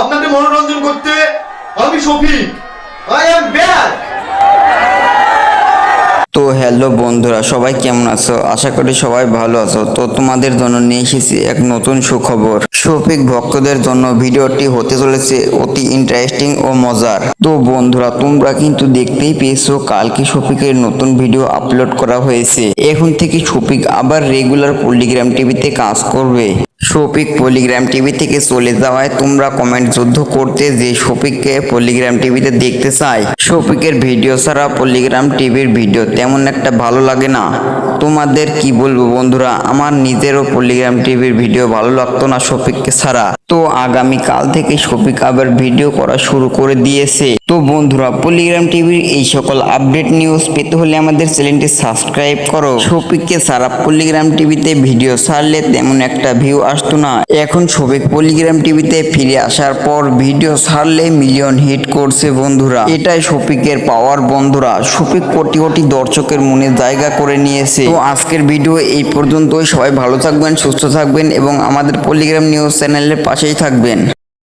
আপনাদের মনোরঞ্জন করতে আমি শফিক। আই এম ব্যাক তো হ্যালো বন্ধুরা, সবাই কেমন আছো? আশা করি সবাই ভালো আছো। তো তোমাদের জন্য নিয়ে এসেছি এক নতুন সুখবর। শফিক ভক্তদের জন্য ভিডিওটি হতে চলেছে অতি ইন্টারেস্টিং ও মজার। তো বন্ধুরা, তোমরা কিন্তু দেখতেই পেয়েছ, কালকে শফিকের নতুন ভিডিও আপলোড করা হয়েছে। এখন থেকে শফিক আবার রেগুলার পলিগ্রাম টিভিতে কাজ করবে। শফিক পলিগ্রাম টিভি থেকে চলে যাওয়ায় তোমরা কমেন্ট যুদ্ধ করতে যে শফিককে পলিগ্রাম টিভিতে দেখতে চাই শফিকের ভিডিও ছাড়া পলিগ্রাম টিভির ভিডিও তেমন একটা ভালো লাগে না। তোমাদের কি বলব বন্ধুরা, আমার নিজেরও পলিগ্রাম টিভির ভিডিও ভালো লাগতো না শফিককে ছাড়া। তো আগামী কাল থেকে শফিক আবার ভিডিও করা শুরু করে দিয়েছে। তো বন্ধুরা পলিগ্রাম টিভির এই সকল আপডেট নিউজ পেতে হলে আমাদের চ্যানেলটি সাবস্ক্রাইব করো। শফিককে সারা পলিগ্রাম টিভিতে ভিডিও ছাড়লে তেমন একটা ভিউ আসতো না। এখন শফিক পলিগ্রাম টিভিতে ফিরে আসার পর ভিডিও ছাড়লে মিলিয়ন হিট করছে বন্ধুরা। এটাই শফিকের পাওয়ার বন্ধুরা। শফিক কোটি কোটি দর্শকের মনে জায়গা করে নিয়েছে। তো আজকের ভিডিও এই পর্যন্তই। সবাই ভালো থাকবেন, সুস্থ থাকবেন এবং আমাদের পলিগ্রাম নিউজ চ্যানেলের পাশেই থাকবেন।